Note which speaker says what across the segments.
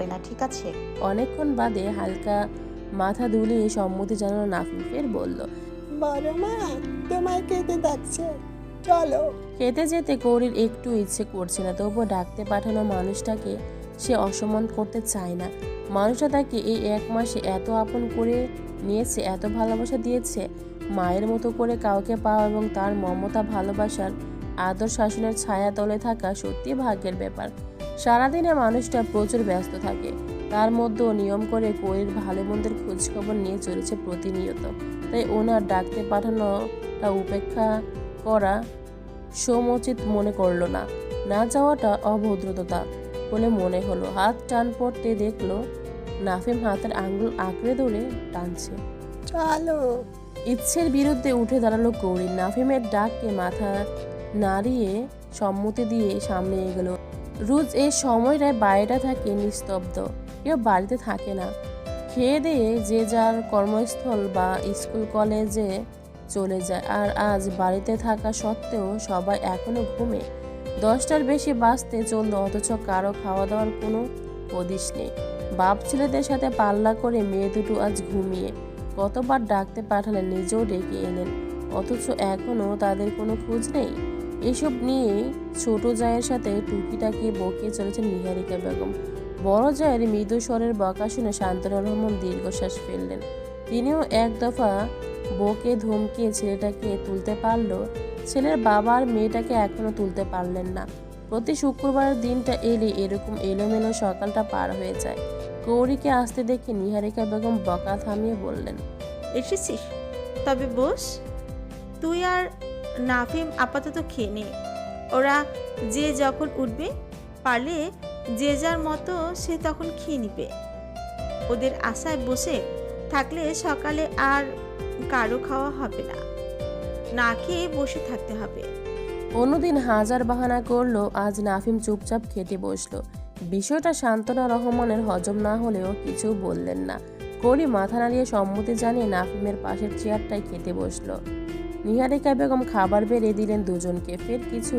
Speaker 1: বলবে না ঠিক আছে?
Speaker 2: অনেকক্ষণ বাদে হালকা মাথা দুলিয়ে সম্মতি জানানো নাফিন ফের বলল
Speaker 3: বড় মা তোমায় খেতে যাচ্ছে চলো।
Speaker 2: খেতে যেতে গৌরীর একটু ইচ্ছে করছে না তবুও ডাকতে পাঠানো মানুষটাকে সে অসম্মান করতে চায় না। মানুষটা তাকে এই এক মাসে এত আপন করে নিয়েছে এত ভালোবাসা দিয়েছে মায়ের মতো করে কাউকে পাওয়া এবং তার মমতা ভালোবাসার আদর শাসনের ছায়া তলে থাকা সত্যি ভাগ্যের ব্যাপার। সারাদিনে মানুষটা প্রচুর ব্যস্ত থাকে। তার মধ্যেও নিয়ম করে কৈর ভালো মন্দের খোঁজখবর নিয়ে চলেছে প্রতিনিয়ত। তাই ওনার ডাকতে পাঠানোটা উপেক্ষা করা সমুচিত মনে করল না। না যাওয়াটা অভদ্রতা বলে মনে হলো। হাত টান পড়তে দেখল নাফিম হাতের আঙ্গুল আঁকড়ে ধরে টানছে।
Speaker 3: চলো।
Speaker 2: ইচ্ছের বিরুদ্ধে উঠে দাঁড়াল কৌরি নাফিমের ডাককে মাথা নাড়িয়ে সম্মতি দিয়ে সামনে এগোলো। রোজ এই সময়টায় বাইরেটা থাকে নিস্তব্ধ। কেউ বাড়িতে থাকে না। খেয়ে দিয়ে যে যার কর্মস্থল বা স্কুল, কলেজে চলে যায়। আর আজ বাড়িতে থাকা সত্ত্বেও সবাই এখনও ঘুমে। দশটার বেশি বাঁচতে চলল, অথচ কারও খাওয়া দাওয়ার কোনো হদিশ নেই। বাপ ছেলেদের সাথে পাল্লা করে মেয়ে দুটো আজ ঘুমিয়ে। কতবার ডাকতে পাঠালেন নিজেও ডেকে এলেন। অথচ এখনও তাদের কোনো খোঁজ নেই। এসব নিয়ে ছোট জায়ের সাথে টুকিটাকি বকে চলেছেন নিহারিকা বেগম। বড় জায়ের মৃদু স্বরের বকা শুনে শান্তনু রহমান দীর্ঘশ্বাস ফেললেন। তিনিও এক দফা বকে ধমকে ছেলেটাকে তুলতে পারল। ছেলের বাবা আর মেয়েটাকে এখনও তুলতে পারলেন না। প্রতি শুক্রবারের দিনটা এলে এরকম এলোমেলো সকালটা পার হয়ে যায়। গৌরীকে আসতে দেখে নিহারিকা বেগম বকা থামিয়ে বললেন,
Speaker 4: এসেছিস? তবে বস। তুই আর নাফিম আপাতত খেয়ে নে। ওরা যে যখন উঠবে, পারলে যে যার মতো সে তখন খেয়ে নিবে। ওদের আশায় বসে থাকলে সকালে আর কারও খাওয়া হবে না। না খেয়ে বসে থাকতে হবে।
Speaker 2: অন্যদিন হাজার বাহানা করল, আজ নাফিম চুপচাপ খেতে বসল। বিষয়টা শান্তনা রহমানের হজম না হলেও কিছু বললেন না। কলি মাথা নাড়িয়ে সম্মতি জানিয়ে নাফিমের পাশের চেয়ারটায় খেতে বসল। নিহারিকা বেগম খাবার বেড়ে দিলেন দুজনকে। ফের কিছু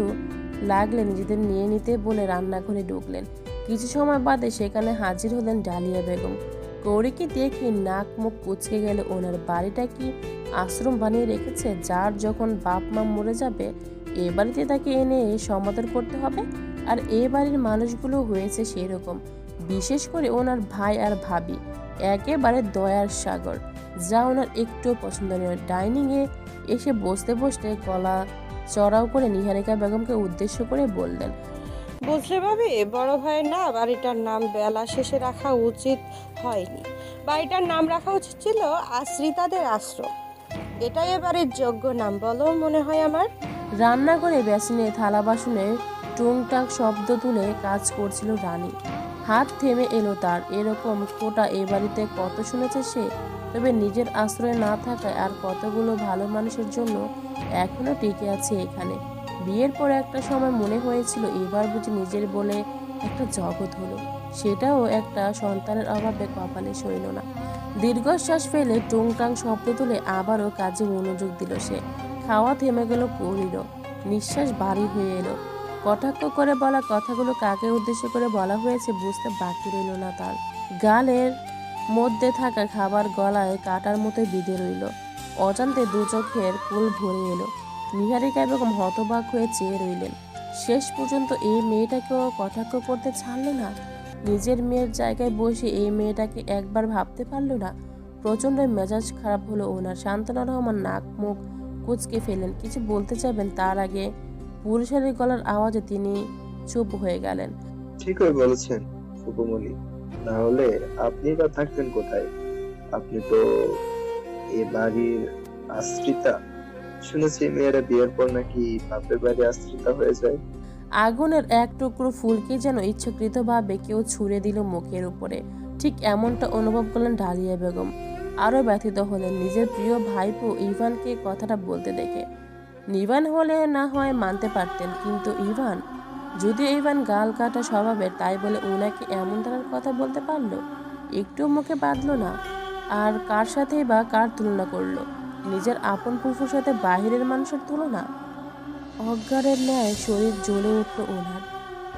Speaker 2: লাগলে নিজেদের নিয়ে নিতে বলে রান্নাঘরে ঢুকলেন। কিছু সময় বাদে সেখানে হাজির হলেন ডালিয়া বেগম। গৌরীকে দেখে নাক মুখ কুচকে গেল ওনার বাড়িটা কি আশ্রম বানিয়ে রেখেছে, যার যখন বাপ মা মরে যাবে, এ বাড়িতে তাকে এনে সমাদর করতে হবে? আর এ বাড়ির মানুষগুলো হয়েছে সেরকম, বিশেষ করে ওনার ভাই আর ভাবি। একেবারে দয়ার সাগর, যা ওনার একটুও পছন্দনীয় ডাইনিংয়ে এসে বসতে বসতে গলা চড়াও করে নিহারিকা বেগমকে উদ্দেশ্য করে বললেন
Speaker 3: বুঝলে ভাবি বড় ভাইয়ের না বাড়িটার নাম বেলা শেষে রাখা উচিত হয়নি। বাড়িটার নাম রাখা উচিত ছিল আশ্রিতাদের আশ্রম। এটাই এবারের যোগ্য নাম বলো মনে হয় আমার?
Speaker 2: রান্না করে বেসিনে থালা বাসনে টুংটাক শব্দ তুলে কাজ করছিল রানী। হাত থেমে এলো তার এরকম কোটা এ বাড়িতে কত শুনেছে সে? তবে নিজের আশ্রয়ে না থাকায় আর কতগুলো ভালো মানুষের জন্য এখনও টিকে আছে এখানে। বিয়ের পর একটা সময় মনে হয়েছিল এবার বুঝি নিজের বলে একটা জগৎ হলো। সেটাও একটা সন্তানের অভাবে কপালে সইল না। দীর্ঘশ্বাস ফেলে টুংটাং শব্দ তুলে আবারও কাজে মনোযোগ দিল সে। খাওয়া থেমে গেল করিল নিঃশ্বাস ভারী হয়ে এলো। কটাক্ষ করে বলা কথাগুলো কাকে উদ্দেশ্য করে বলা হয়েছে বুঝতে বাকি রইল না তার। গালের মধ্যে থাকা খাবার গলায় কাটার মতো বিঁধে রইল। অজান্তে দু চোখের কুল ভরে এলো। নিহারিকা এবং হতবাক হয়ে চেয়ে রইলেন। শেষ পর্যন্ত এই মেয়েটাকেও কটাক্ষ করতে ছাড়লো না। নিজের মেয়ের জায়গায় বসে এই মেয়েটাকে একবার ভাবতে পারল না। প্রচণ্ড মেজাজ খারাপ হলো ওনার। শান্তনা রহমান নাক মুখ কুচকে ফেলেন কিছু বলতে চাইবেন? তার আগে পুরুষের গলার আওয়াজে তিনি চুপ হয়ে গেলেন।
Speaker 5: ঠিকই বলেছেন, শুভমণি। না হলে আপনি বা থাকতেন কোথায়? আপনি তো এ বাড়ির আশ্রিতা। শুনেছি মেয়েরা বিয়ের পর নাকি বাপের বাড়ি আশ্রিতা হয়ে যায়।
Speaker 2: আগুনের এক টুকরো ফুলকে যেন ইচ্ছাকৃতভাবে কেউ ছুঁড়ে দিল মুখের উপরে। ঠিক এমনটা অনুভব করলেন ডালিয়া বেগম। আরও ব্যথিত হলেন নিজের প্রিয় ভাইপো ইভানকে কথাটা বলতে দেখে। নিভান হলে না হয় মানতে পারতেন, কিন্তু ইভান যদিও ইভান গাল কাটা স্বভাবের তাই বলে ওনাকে এমন ধরনের কথা বলতে পারল? একটু মুখে বাঁধলো না। আর কার সাথেই বা কার তুলনা করল? নিজের আপন ফুফুর সাথে বাহিরের মানুষের তুলনা? অজ্ঞানের ন্যায় শরীর জ্বলে উঠল ওনার।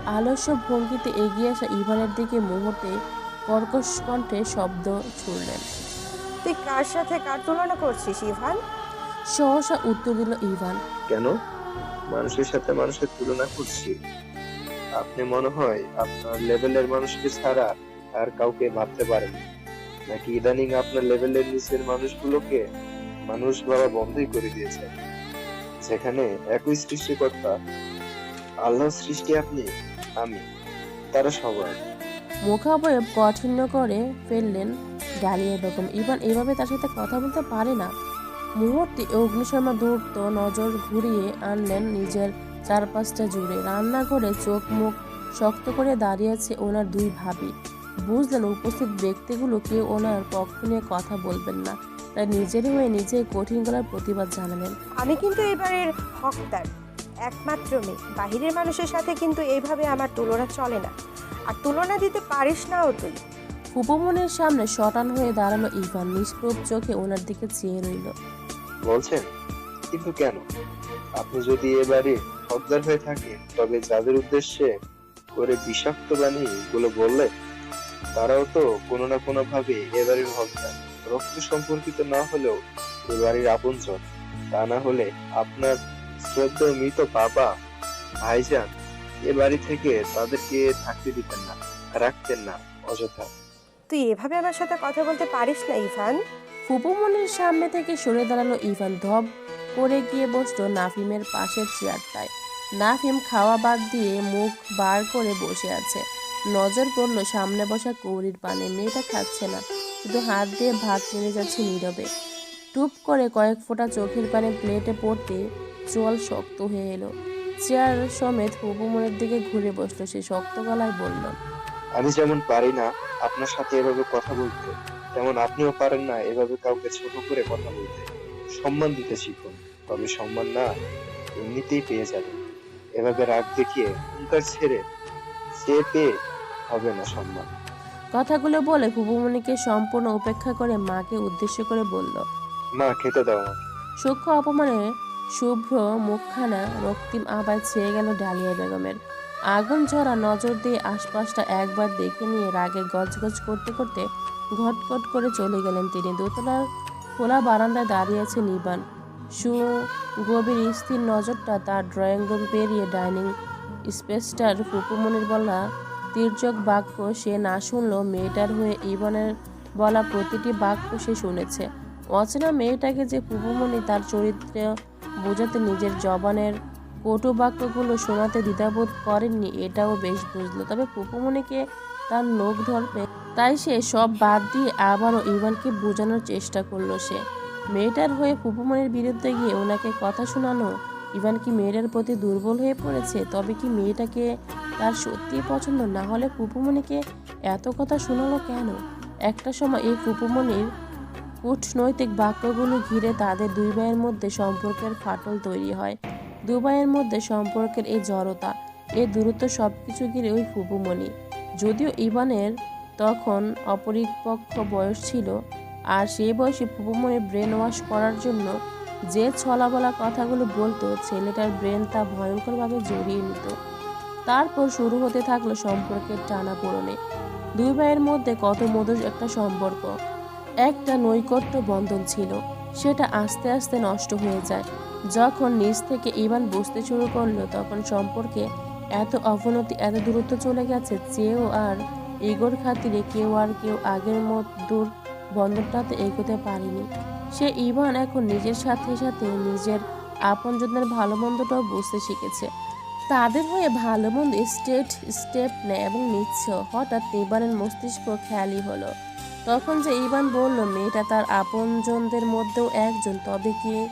Speaker 2: আলস্য ভঙ্গিতে এগিয়ে আসা ইভানের দিকে মুহূর্তে কর্কশ কণ্ঠে শব্দ ছুড়লেন।
Speaker 3: তুই কার সাথে কার তুলনা করছিস ইভান?
Speaker 2: সহসা উত্তর দিল ইভান।
Speaker 5: কেন? মানুষের সাথে মানুষের তুলনা করছি। আপনি মনে হয় আপনার লেভেলের মানুষকে ছাড়া আর কাউকে ভাবতে পারেন নাকি ইদানিং আপনার লেভেলের নিচের মানুষগুলোকে মানুষ ভাবা বন্ধই করে দিয়েছে যেখানে একই সৃষ্টিকর্তা আল্লাহ সৃষ্টি আপনি, আমি, তারা সবাই।
Speaker 2: মুখাবয়ব কঠিন্য করে ফেললেন, ডালিয়া বেগম। ইভান এভাবে তার সাথে কথা বলতে পারে না। মুহূর্তে অগ্নিশর্মা দূরত্ব নজর ঘুরিয়ে আনলেন নিজের চারপাশটা জুড়ে। রান্নাঘরে চোখ মুখ শক্ত করে দাঁড়িয়েছে ওনার দুই ভাবি। বুঝলেন উপস্থিত ব্যক্তিগুলো কেউ ওনার পক্ষ নিয়ে কথা বলবেন না। তাই নিজেরই হয়ে নিজেই কঠিন গলার প্রতিবাদ জানালেন।
Speaker 3: আমি কিন্তু এবারের হকদার একমাত্র মেয়ে। বাহিরের মানুষের সাথে কিন্তু এইভাবে আমার তুলনা চলে না। আর তুলনা দিতে পারিস নাও তুই।
Speaker 2: উপমনের সামনে শটান হয়ে দাঁড়ানো ইভান। নিষ্প্রভ চোখে ওনার দিকে চেয়ে রইল।
Speaker 5: বলছেন, কিন্তু কেন? আপনি যদি এবারে হকদার হয়ে থাকেন, তবে যাদের উদ্দেশ্যে করে বিষাক্ত বাণী গুলো বললে তারাও তো কোনো না কোনো ভাবে এবারের হকদার। রক্ত সম্পর্কিত না হলেও এবারের আপনজন। তা না হলে আপনার শ্রদ্ধেয় মৃত বাবা, ভাইজান, এ বাড়ি থেকে তাদেরকে থাকতে দিতেন না, রাখতেন না, অযথা।
Speaker 3: তুই এভাবে আমার সাথে কথা বলতে পারিস না, ইভান।
Speaker 2: ফুপুমনির সামনে থেকে সরে দাঁড়াল ইভান। ধপ করে গিয়ে বসল নাফিমের পাশের চেয়ারটায়। নাফিম খাওয়া বাদ দিয়ে মুখ বার করে বসে আছে। নজর পড়ল সামনে বসা কৌরির পানে। মেয়েটা খাচ্ছে না, শুধু হাত দিয়ে ভাত নেড়ে যাচ্ছে নীরবে। টুপ করে কয়েক ফোঁটা চোখের পানে প্লেটে পড়তে চোয়াল শক্ত হয়ে এলো। চেয়ার সমেত ফুপুমনের দিকে ঘুরে বসল। সে শক্ত গলায় বলল,
Speaker 5: আমি যেমন পারি না, আপনার সাথে এভাবে কথা বলতে। তেমন আপনিও পারেন না এভাবে কাউকে ছোট করে কথা বলতে। সম্মান দিতে শিখুন তবে সম্মান না এমনিতেই পেয়ে যাবেন। এভাবে রাগ দেখিয়ে হুঙ্কার ছেড়ে সে পেয়ে হবে না সম্মান।
Speaker 2: কথাগুলো বলে ফুপুমণিকে সম্পূর্ণ উপেক্ষা করে মাকে উদ্দেশ্য করে বলল
Speaker 5: মা খেতে দাও আমাকে।
Speaker 2: সূক্ষ্ম অপমানে শুভ্র মুখখানা রক্তিম আবার ছেয়ে গেল ডালিয়া বেগমের। আগুন ঝরা নজর দিয়ে আশপাশটা একবার দেখে নিয়ে রাগে গজগজ করতে করতে ঘটঘট করে চলে গেলেন তিনি। দোতলার খোলা বারান্দায় দাঁড়িয়েছে নিবান সু গভীর স্থির নজরটা তার ড্রয়িং রুম পেরিয়ে ডাইনিং স্পেসটার ফুপুমনির বলা তির্যক বাক্য সে না শুনলেও মেয়েটার হয়ে ইবনের বলা প্রতিটি বাক্য সে শুনেছে। অচেনা মেয়েটাকে যে পুপুমণি তার চরিত্র বোঝাতে নিজের জবানের কটু বাক্যগুলো শোনাতে দ্বিধাবোধ করেননি, এটাও বেশ বুঝলো। তবে পুপুমণিকে তার লোক ধরবে। তাই সে সব বাদ দিয়ে আবারও ইভানকে বোঝানোর চেষ্টা করল সে। মেয়েটার হয়ে পুপুমণির বিরুদ্ধে গিয়ে ওনাকে কথা শোনানো, ইভান কি মেয়েটার প্রতি দুর্বল হয়ে পড়েছে? তবে কি মেয়েটাকে তার সত্যিই পছন্দ? না হলে পুপুমণিকে এত কথা শোনালো কেন? একটা সময় এই পুপুমণির কূটনৈতিক বাক্যগুলো ঘিরে তাদের দুই ভাইয়ের মধ্যে সম্পর্কের ফাটল তৈরি হয়। দু ভাইয়ের মধ্যে সম্পর্কের এই জড়তা এই দূরত্ব সব কিছু ঘিরে ওই ফুপুমণি। যদিও ইবানের তখন অপরিপক্ষ বয়স ছিল, আর সেই বয়সে ফুপুমণির ব্রেন ওয়াশ করার জন্য যে ছলাবলা কথাগুলো বলতো, ছেলেটার ব্রেন তা ভয়ঙ্করভাবে জড়িয়ে নিত। তারপর শুরু হতে থাকল সম্পর্কের টানা পূরণে দুই ভাইয়ের মধ্যে কত মধুর একটা সম্পর্ক। একটা নৈকট্য বন্ধন ছিল, সেটা আস্তে আস্তে নষ্ট হয়ে যায়। যখন নিজ থেকে ইভান বুঝতে শুরু করল, তখন সম্পর্কে এত অবনতি, এত দূরত্ব চলে গেছে চেয়েও আর ইগোর খাতিরে কেউ আর কেউ আগের মত দূর বন্ধনটাতে এগোতে পারেনি। সে ইভান এখন নিজের সাথে সাথে নিজের আপনজনের ভালো মন্দটাও বুঝতে শিখেছে। তাদের হয়ে ভালো মন্দ স্টেট, স্টেপ নেয় এবং নিচ্ছে। হঠাৎ ইভানের মস্তিষ্ক খেয়ালি হলো। তখন যে ইভান বলল, মেয়েটা তার আপনজনদের মধ্যেও একজন, তবে কি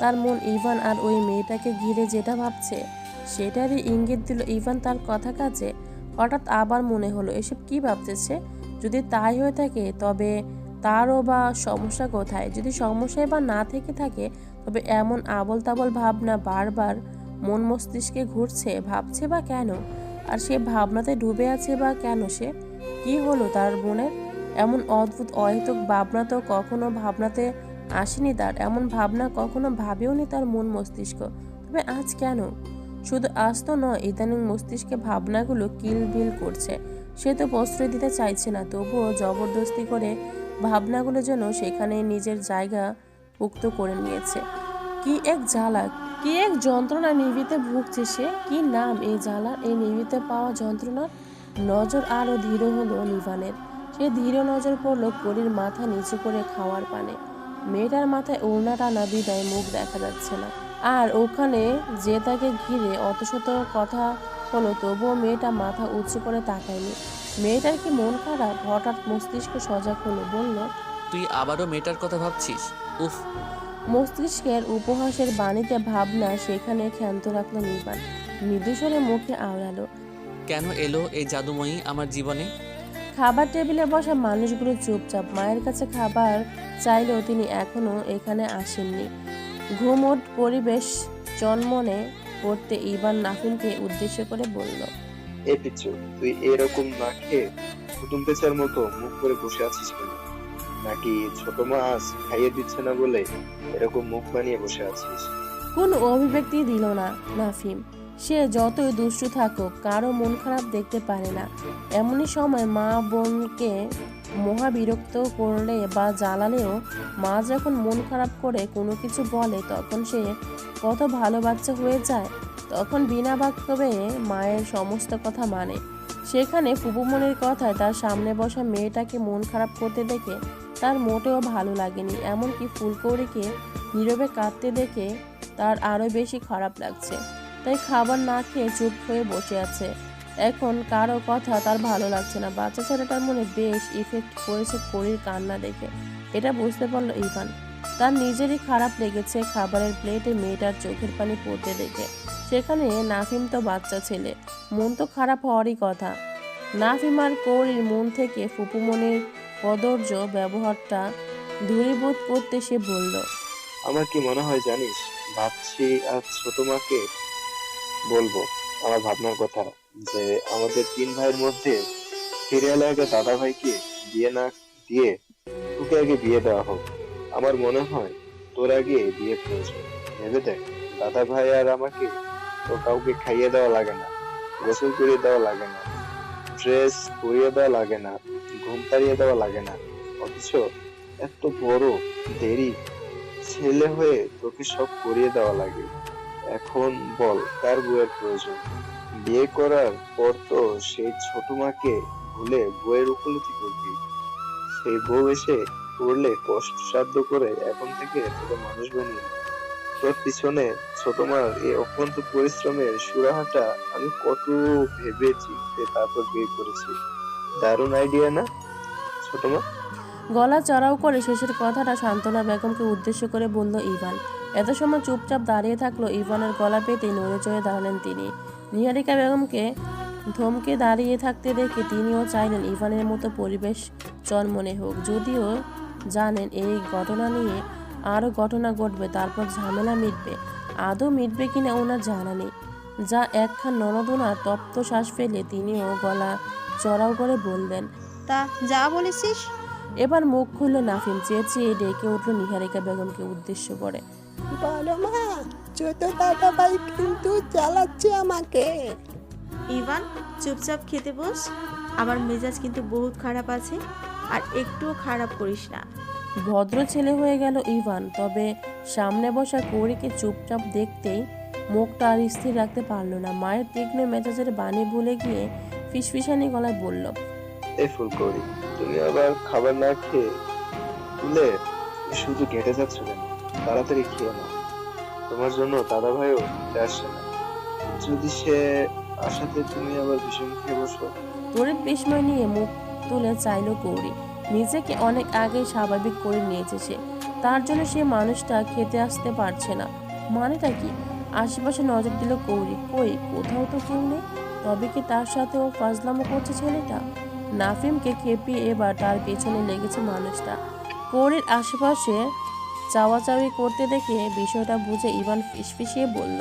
Speaker 2: তার মন ইভান আর ওই মেয়েটাকে ঘিরে যেটা ভাবছে, সেটারই ইঙ্গিত দিল ইভান তার কথা কাছে হঠাৎ আবার মনে হলো, এসব কি ভাবতেছে? যদি তাই হয়ে থাকে, তবে তারও বা সমস্যা কোথায়? যদি সমস্যায় বা না থেকে থাকে, তবে এমন আবল তাবল ভাবনা বারবার মন মস্তিষ্কে ঘুরছে, ভাবছে বা কেন? আর সে ভাবনাতে ডুবে আছে বা কেন সে? কি হলো তার মনের? এমন অদ্ভুত, অহেতুক ভাবনা তো কখনো ভাবনাতে আসেনি তার, এমন ভাবনা কখনো ভাবেওনি তার মন মস্তিষ্ক। তবে আজ কেন? শুধু আস্ত নয়, ইদানিং মস্তিষ্কে ভাবনাগুলো কিলবিল করছে। সে তো প্রশ্রয় দিতে চাইছে না, তবুও জবরদস্তি করে ভাবনাগুলো যেন সেখানে নিজের জায়গা মুক্ত করে নিয়েছে। কি এক জ্বালা, কি এক যন্ত্রণা নিভিতে ভুগছে সে, কি নাম এই জ্বালা, এই নিভিতে পাওয়া যন্ত্রণার? নজর আরও ধীর হলো নিভানের সে ধীর নজর পড়ল করির মাথা নিচু করে খাওয়ার পানে। মেয়েটার মাথায় ওড়না টানা বিদায় মুখ দেখা যাচ্ছে না। আর ওখানে যে তাকে ঘিরে অত শত কথা হলো তবুও মেয়েটা মাথা উঁচু করে তাকায়নি। মেয়েটার কি মন খারাপ? হঠাৎ মস্তিষ্ক সজাগ হলো বলল
Speaker 1: তুই আবারও মেয়েটার কথা ভাবছিস? উফ!
Speaker 2: মস্তিষ্কের উপহাসের বাণীতে ভাবনা সেখানে ক্ষান্ত রাখল নির্বাণ। মৃদুস্বরে মুখে আওড়ালো
Speaker 1: কেন এলো এই জাদুময়ী আমার জীবনে?
Speaker 2: খাবার টেবিলে বসা মানুষগুলো চুপচাপ মায়ের কাছে খাবার চাইলেও তিনি এখনও এখানে আসেননি। ঘুমট পরিবেশ চনমনে পড়তে ইবান নাফিনকে উদ্দেশ্য করে বলল
Speaker 5: এ পিছু তুই এরকম না খেয়ে কুটুম পেঁচার মতো মুখ করে বসে আছিস কেন? নাকি ছোট মাছ খাইয়ে দিচ্ছে না বলে এরকম মুখ বানিয়ে বসে আছিস?
Speaker 2: কোনো অভিব্যক্তি দিল না নাফিম। সে যতই দুষ্টু থাকুক, কারও মন খারাপ দেখতে পারে না। এমনই সময় মা বোনকে মহা বিরক্ত করলে বা জ্বালালেও মা যখন মন খারাপ করে কোনো কিছু বলে, তখন সে কত ভালো বাচ্চা হয়ে যায়। তখন বিনা বাক্যবে মায়ের সমস্ত কথা মানে। সেখানে ফুপুমনের কথায় তার সামনে বসা মেয়েটাকে মন খারাপ করতে দেখে তার মোটেও ভালো লাগেনি। এমনকি ফুলকৌরিকে নীরবে কাঁদতে দেখে তার আরও বেশি খারাপ লাগছে। তাই খাবার না খেয়ে চুপ হয়ে বসে আছে। এখন কারও কথা তার ভালো লাগছে না। বাচ্চা ছেলেটার মনে বেশ ইফেক্ট করেছে করির কান্না দেখে। এটা বুঝতে পারল ইভান তার নিজেরই খারাপ লেগেছে খাবারের প্লেটে মেয়েটার চোখের পানি পড়তে দেখে। সেখানে নাফিম তো বাচ্চা ছেলে। মন তো খারাপ হওয়ারই কথা। নাফিম আর কৌরির মন থেকে ফুপুমনির কদর্য ব্যবহারটা দূরীভূত করতে সে বলল,
Speaker 5: আমার কি মনে হয় জানিস ভাবছি আজ ছোট মাকে বলব আমার ভাবনার কথা, যে আমাদের তিন ভাইয়ের মধ্যে ফিরে এলে আগে দাদা ভাইকে বিয়ে না দিয়ে তোকে আগে বিয়ে দেওয়া হোক। আমার মনে হয় তোর আগে বিয়ে প্রয়োজন। ভেবে দেখ দাদা ভাই আর আমাকে তো কাউকে খাইয়ে দেওয়া লাগে না, গোসল করিয়ে দেওয়া লাগে না, ড্রেস পরিয়ে দেওয়া লাগে না, ঘুম তাড়িয়ে দেওয়া লাগে না। অথচ এত বড় দেরি ছেলে হয়ে তোকে সব করিয়ে দেওয়া লাগে। এখন বল তার বউয়ের প্রয়োজন? বিয়ে করার পর তো সেই ছোট মাকে ভুলে বউয়ের উপলব্ধি করবি। সেই বউ এসে পড়লে কষ্ট সাধ্য করে এখন থেকে তোকে মানুষ বানিয়ে তোর পিছনে ছোট মার এই অক্লান্ত পরিশ্রমের সুরাহাটা আমি কত ভেবে চিনতে তারপর বিয়ে করেছি। দারুণ আইডিয়া না, ছোট মা?
Speaker 2: গলা চড়াও করে শেষের কথাটা সান্ত্বনা বেগমকে উদ্দেশ্য করে বলল ইভান। এত সময় চুপচাপ দাঁড়িয়ে থাকল ইভানের গলা পেতে নড়ে চড়ে দাঁড়ালেন তিনি। নিহারিকা বেগমকে ধমকে দাঁড়িয়ে থাকতে দেখে তিনিও চাইলেন ইভানের মতো পরিবেশ চনমনে হোক। যদিও জানেন এই ঘটনা নিয়ে আরও ঘটনা ঘটবে তারপর ঝামেলা মিটবে। আদৌ মিটবে কিনা ওনার জানা নেই। যা একখান ননদনা তপ্ত শ্বাস ফেলে তিনিও গলা চড়াও করে বললেন
Speaker 4: তা যা বলেছিস?
Speaker 2: এবার মুখ খুলল নাফিম। চেঁচিয়ে ডেকে উঠল নিহারিকা বেগমকে উদ্দেশ্য করে।
Speaker 6: বলো মা ছোট দাদা ভাই কিন্তু জ্বালাচ্ছে আমাকে।
Speaker 4: ইভান চুপচাপ খেতে বস। আমার মেজাজ কিন্তু বহুত খারাপ আছে আর একটুও খারাপ করিস না।
Speaker 2: ভদ্র ছেলে হয়ে গেল ইভান তবে সামনে বসা কৌরিকে চুপচাপ দেখতেই মুখটা আর স্থির রাখতে পারল না। মায়ের তীক্ষ্ণ মেজাজের বাণী ভুলে গিয়ে ফিসফিসানি গলায় বলল
Speaker 5: এই ফুলকড়ি তুমি আবার খাবার না খেয়ে তুলে শুধু ঘেটে যাচ্ছ কেন? তাড়াতাড়ি খেয়ে নাও। তোমার জন্য দাদা ভাইও ফিরে আসছে না। যদি সে আসাতে তুমি আবার ভীষণ খেয়ে বসো।
Speaker 2: তড়িৎ বিস্ময় নিয়ে মুখ তুলে চাইলো গৌরী। নিজেকে অনেক আগেই স্বাভাবিক করে নিয়েছে সে। তার জন্য সে মানুষটা খেতে আসতে পারছে না। মানেটা কি? আশেপাশে নজর দিল গৌরী। কই, কোথাও তো কেউ নেই। তবে কি তার সাথে ও ফাজলামো করছে ছেলেটা? নাফিমকে খেপিয়ে এবার তার পেছনে লেগেছে মানুষটা। গৌরীর আশেপাশে চাওয়াচাওয়ি করতে দেখে বিষয়টা বুঝে ইভান ফিসফিসিয়ে বলল